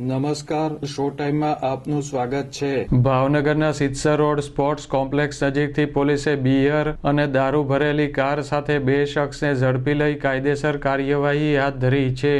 નમસ્કાર, શો ટાઈમમાં આપનું સ્વાગત છે. ભાવનગરના સિત્સર રોડ સ્પોર્ટ્સ કોમ્પ્લેક્સ નજીકથી પોલીસે બિયર અને દારૂ ભરેલી કાર સાથે બે શખ્સને ઝડપી લઈ કાયદેસર કાર્યવાહી હાથ ધરી છે.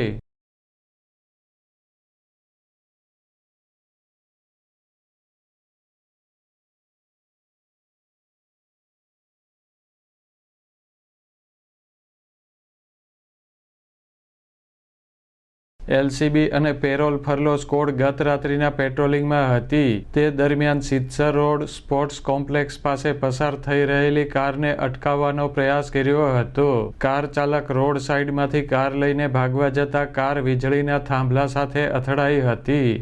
એલસીબી અને પેરોલ ફરલો સ્કોડ ગત રાત્રિના પેટ્રોલિંગમાં હતી. તે દરમિયાન સિત્સર રોડ સ્પોર્ટ્સ કોમ્પ્લેક્સ પાસે પસાર થઈ રહેલી કારને અટકાવવાનો પ્રયાસ કર્યો હતો. કાર ચાલક રોડ સાઈડમાંથી કાર લઈને ભાગવા જતા કાર વીજળીના થાંભલા સાથે અથડાઈ હતી.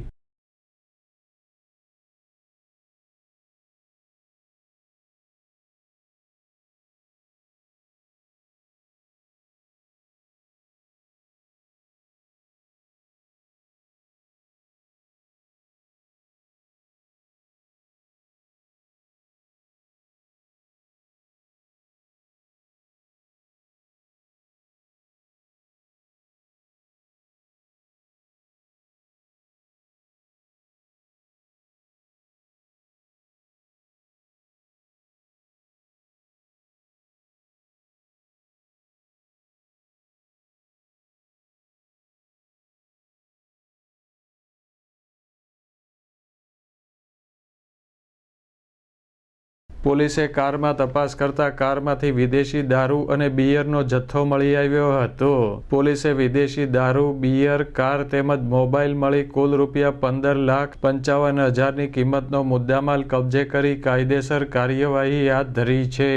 પોલીસે કારમાં તપાસ કરતા કારમાંથી વિદેશી દારૂ અને બિયરનો જથ્થો મળી આવ્યો હતો. પોલીસે વિદેશી દારૂ, બિયર, કાર તેમજ મોબાઈલ મળી કુલ રૂપિયા પંદર લાખ પંચાવન હજારની કિંમતનો મુદ્દામાલ કબજે કરી કાયદેસર કાર્યવાહી હાથ ધરી છે.